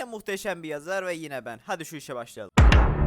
Yine muhteşem bir yazar ve yine ben. Hadi şu işe başlayalım.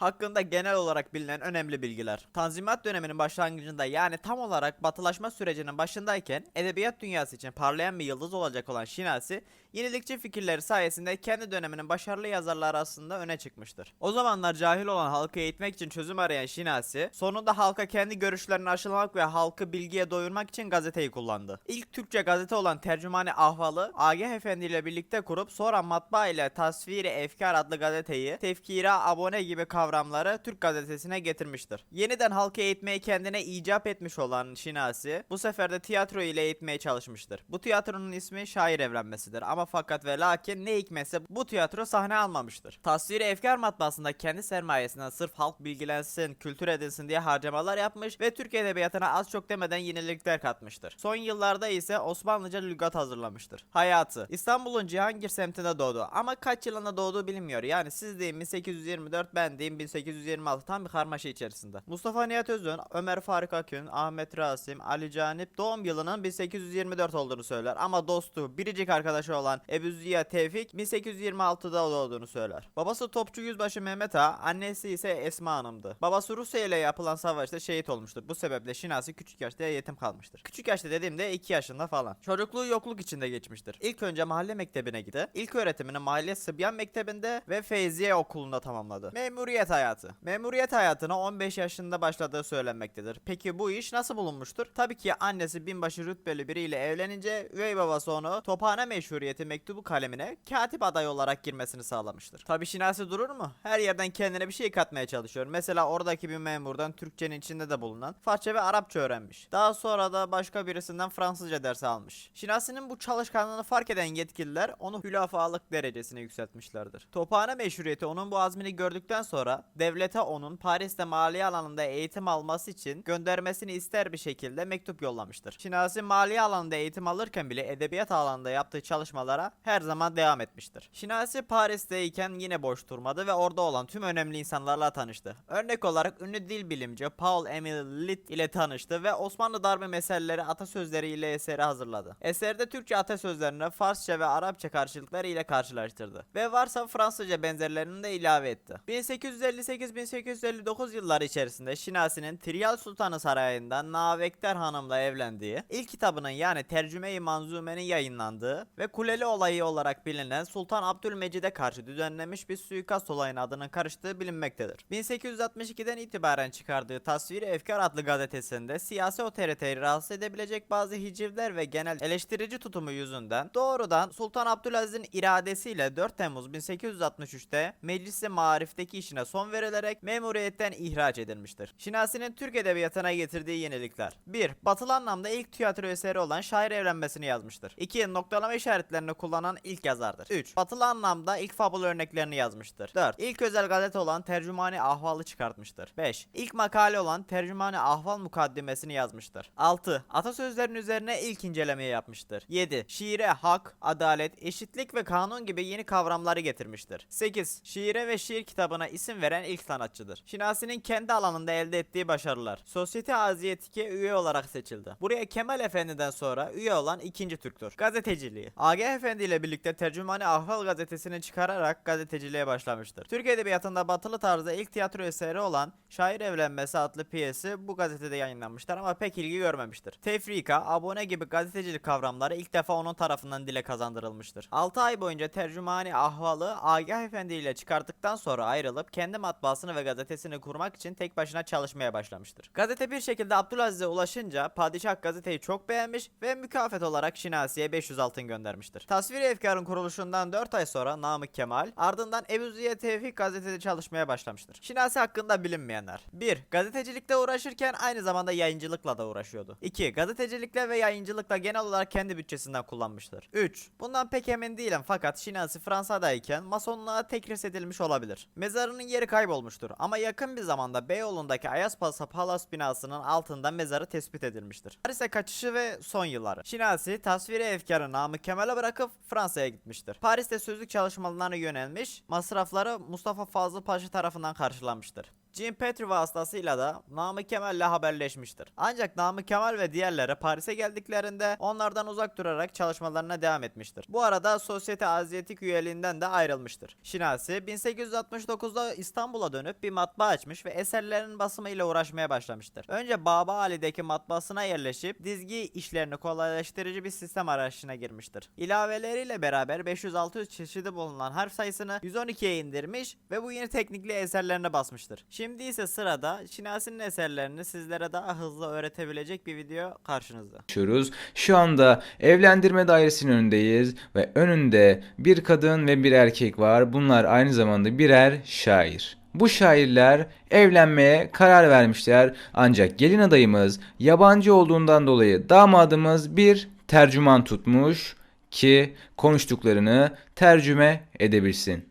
Hakkında genel olarak bilinen önemli bilgiler. Tanzimat döneminin başlangıcında yani tam olarak batılaşma sürecinin başındayken edebiyat dünyası için parlayan bir yıldız olacak olan Şinasi, yenilikçi fikirleri sayesinde kendi döneminin başarılı yazarları arasında öne çıkmıştır. O zamanlar cahil olan halkı eğitmek için çözüm arayan Şinasi, sonunda halka kendi görüşlerini aşılamak ve halkı bilgiye doyurmak için gazeteyi kullandı. İlk Türkçe gazete olan Tercümani Ahvalı, Agah Efendi ile birlikte kurup sonra matbaa ile Tasviri Efkar adlı gazeteyi, tefkira, abone gibi kavramları Türk gazetesine getirmiştir. Yeniden halkı eğitmeyi kendine icap etmiş olan Şinasi, bu sefer de tiyatro ile eğitmeye çalışmıştır. Bu tiyatronun ismi şair evlenmesidir ama fakat ve lakin ne hikmetse bu tiyatro sahne almamıştır. Tasviri Efkar matbaasında kendi sermayesinden sırf halk bilgilensin, kültür edinsin diye harcamalar yapmış ve Türk edebiyatına az çok demeden yenilikler katmıştır. Son yıllarda ise Osmanlıca lügat hazırlamıştır. Hayatı İstanbul'un Cihangir semtinde doğdu ama kaç yılında doğduğu bilinmiyor. Yani siz deyin 1824 ben diyeyim 1826 tam bir karmaşa içerisinde. Mustafa Nihat Özün, Ömer Faruk Akün, Ahmet Rasim, Ali Canip doğum yılının 1824 olduğunu söyler ama dostu, biricik arkadaşı olan Ebu Ziya Tevfik 1826'da doğduğunu söyler. Babası Topçu Yüzbaşı Mehmet Ağa, annesi ise Esma Hanım'dı. Babası Rusya ile yapılan savaşta şehit olmuştur. Bu sebeple Şinasi küçük yaşta yetim kalmıştır. Küçük yaşta dediğimde 2 yaşında falan. Çocukluğu yokluk içinde geçmiştir. İlk önce mahalle mektebine gitti. İlk öğretimini Mahalle Sıbyan Mektebi'nde ve Feyziye Okulu'nda tamamladı. Memuriyet hayatı. Memuriyet hayatına 15 yaşında başladığı söylenmektedir. Peki bu iş nasıl bulunmuştur? Tabii ki annesi binbaşı rütbeli biriyle evlenince üvey babası onu Tophane Meşhuriyeti mektubu kalemine katip aday olarak girmesini sağlamıştır. Tabii Şinasi durur mu? Her yerden kendine bir şey katmaya çalışıyor. Mesela oradaki bir memurdan Türkçenin içinde de bulunan Farsça ve Arapça öğrenmiş. Daha sonra da başka birisinden Fransızca dersi almış. Şinasi'nin bu çalışkanlığını fark eden yetkililer onu hülafalık derecesine yükseltmişlerdir. Tophane meşhuriyeti onun bu azmini gördükten sonra devlete onun Paris'te maliye alanında eğitim alması için göndermesini ister bir şekilde mektup yollamıştır. Şinasi maliye alanında eğitim alırken bile edebiyat alanında yaptığı çalışmalara her zaman devam etmiştir. Şinasi Paris'teyken yine boş durmadı ve orada olan tüm önemli insanlarla tanıştı. Örnek olarak ünlü dil bilimci Paul Emil Litt ile tanıştı ve Osmanlı darbe meseleleri atasözleri ile eseri hazırladı. Eserde Türkçe atasözlerini Farsça ve Arapça karşılıkları ile karşılaştırdı ve varsa Fransızca benzerlerini de ilave etti. 1858-1859 yılları içerisinde Şinasi'nin Triyal Sultanı Sarayı'nda Navekter Hanım'la evlendiği, ilk kitabının yani Tercüme-i Manzume'nin yayınlandığı ve Kuleli olayı olarak bilinen Sultan Abdülmecid'e karşı düzenlenmiş bir suikast olayının adının karıştığı bilinmektedir. 1862'den itibaren çıkardığı Tasviri Efkar adlı gazetesinde siyasi otoriteyi rahatsız edebilecek bazı hicivler ve genel eleştirici tutumu yüzünden doğrudan Sultan Abdülaziz'in iradesiyle 4 Temmuz 1863'te Meclis-i Marif'teki işine son verilerek memuriyetten ihraç edilmiştir. Şinasi'nin Türk edebiyatına getirdiği yenilikler 1. Batılı anlamda ilk tiyatro eseri olan şair evlenmesini yazmıştır. 2. Noktalama işaretlerini kullanan ilk yazardır. 3. Batılı anlamda ilk fabul örneklerini yazmıştır. 4. İlk özel gazete olan Tercümani Ahval'ı çıkartmıştır. 5. İlk makale olan Tercümani Ahval mukaddimesini yazmıştır. 6. Atasözlerin üzerine ilk inceleme yapmıştır. 7. Şiire hak, adalet, eşitlik ve kanun gibi yeni kavramları getirmiştir. 8. Şiire ve şiir kitabına isim veren ilk sanatçıdır. Şinasi'nin kendi alanında elde ettiği başarılar. Sosyete Aziyetike üye olarak seçildi. Buraya Kemal Efendi'den sonra üye olan ikinci Türktür. Gazeteciliği. Agah Efendi ile birlikte Tercümani Ahval gazetesini çıkararak gazeteciliğe başlamıştır. Türk edebiyatında batılı tarzda ilk tiyatro eseri olan Şair Evlenmesi adlı piyesi bu gazetede yayınlanmıştır ama pek ilgi görmemiştir. Tefrika, abone gibi gazetecilik kavramları ilk defa onun tarafından dile kazandırılmıştır. 6 ay boyunca Tercümani Ahval'ı Agah Efendi ile çıkarttıktan sonra ayrılıp kendi matbaasını ve gazetesini kurmak için tek başına çalışmaya başlamıştır. Gazete bir şekilde Abdülaziz'e ulaşınca padişah gazeteyi çok beğenmiş ve mükafat olarak Şinasi'ye 500 altın göndermiştir. Tasviri Efkar'ın kuruluşundan 4 ay sonra Namık Kemal ardından Ebu Ziya Tevfik gazetede çalışmaya başlamıştır. Şinasi hakkında bilinmeyenler 1. Gazetecilikle uğraşırken aynı zamanda yayıncılıkla da uğraşıyordu. 2. Gazetecilikle ve yayıncılıkla genel olarak kendi bütçesinden kullanmıştır. 3. Bundan pek emin değilim fakat Şinasi Fransa'dayken masonluğa tekris edilmiş olabilir. Mezarının yeri kaybolmuştur ama yakın bir zamanda Beyoğlu'ndaki Ayaspasa Palace binasının altında mezarı tespit edilmiştir. Paris'e kaçışı ve son yılları. Şinasi tasviri efkarı Namık Kemal'e bırakıp Fransa'ya gitmiştir. Paris'te sözlük çalışmalarına yönelmiş, masrafları Mustafa Fazıl Paşa tarafından karşılanmıştır. Jean Petrie vasıtasıyla da Namık Kemal'le haberleşmiştir. Ancak Namık Kemal ve diğerleri Paris'e geldiklerinde onlardan uzak durarak çalışmalarına devam etmiştir. Bu arada Sosyete Azyatik üyeliğinden de ayrılmıştır. Şinasi 1869'da İstanbul'a dönüp bir matbaa açmış ve eserlerinin basımıyla uğraşmaya başlamıştır. Önce Baba Ali'deki matbaasına yerleşip dizgi işlerini kolaylaştırıcı bir sistem arayışına girmiştir. İlaveleriyle beraber 500-600 çeşidi bulunan harf sayısını 112'ye indirmiş ve bu yeni teknikle eserlerine basmıştır. Şimdi ise sırada Şinasi'nin eserlerini sizlere daha hızlı öğretebilecek bir video karşınızda. konuşuyoruz. Şu anda evlendirme dairesinin önündeyiz ve önünde bir kadın ve bir erkek var. Bunlar aynı zamanda birer şair. Bu şairler evlenmeye karar vermişler ancak gelin adayımız yabancı olduğundan dolayı damadımız bir tercüman tutmuş ki konuştuklarını tercüme edebilsin.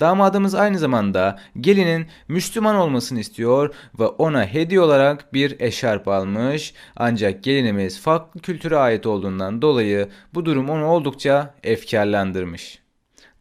Damadımız aynı zamanda gelinin Müslüman olmasını istiyor ve ona hediye olarak bir eşarp almış. Ancak gelinimiz farklı kültüre ait olduğundan dolayı bu durum onu oldukça efkarlandırmış.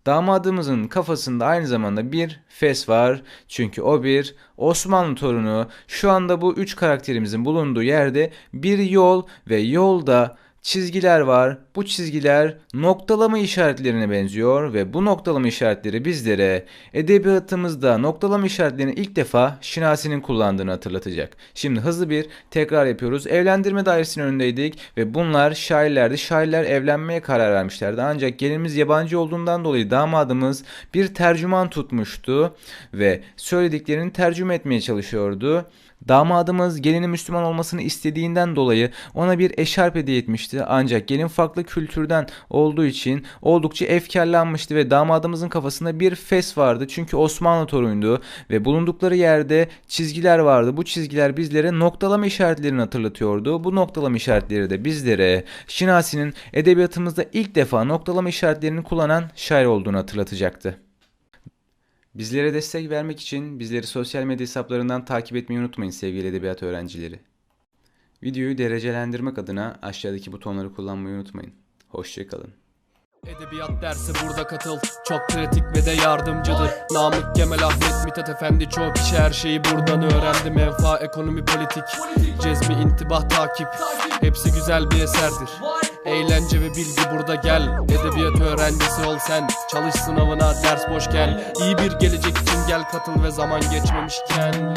Damadımızın kafasında aynı zamanda bir fes var. Çünkü o bir Osmanlı torunu. Şu anda bu üç karakterimizin bulunduğu yerde bir yol ve yolda çizgiler var. Bu çizgiler noktalama işaretlerine benziyor ve bu noktalama işaretleri bizlere edebiyatımızda noktalama işaretlerini ilk defa Şinasi'nin kullandığını hatırlatacak. Şimdi hızlı bir tekrar yapıyoruz. Evlendirme dairesinin önündeydik ve bunlar şairlerdi. Şairler evlenmeye karar vermişlerdi. Ancak gelinimiz yabancı olduğundan dolayı damadımız bir tercüman tutmuştu ve söylediklerini tercüme etmeye çalışıyordu. Damadımız gelinin Müslüman olmasını istediğinden dolayı ona bir eşarp hediye etmişti. Ancak gelin farklı kültürden olduğu için oldukça efkarlanmıştı ve damadımızın kafasında bir fes vardı. Çünkü Osmanlı torunuydu ve bulundukları yerde çizgiler vardı. Bu çizgiler bizlere noktalama işaretlerini hatırlatıyordu. Bu noktalama işaretleri de bizlere Şinasi'nin edebiyatımızda ilk defa noktalama işaretlerini kullanan şair olduğunu hatırlatacaktı. Bizlere destek vermek için bizleri sosyal medya hesaplarından takip etmeyi unutmayın sevgili edebiyat öğrencileri. Videoyu derecelendirmek adına aşağıdaki butonları kullanmayı unutmayın. Hoşçakalın. Edebiyat dersi burada katıl. Çok pratik ve de yardımcıdır. Namık Kemal Ahmet Mithat Efendi Çoğu kişi. Her şeyi buradan öğrendi Menfa ekonomi politik. Cezmi intibah takip. Hepsi güzel bir eserdir Eğlence ve bilgi burada gel. Edebiyat öğrencisi ol sen. Çalış sınavına ders boş gel. İyi bir gelecek için gel katıl ve zaman geçmemişken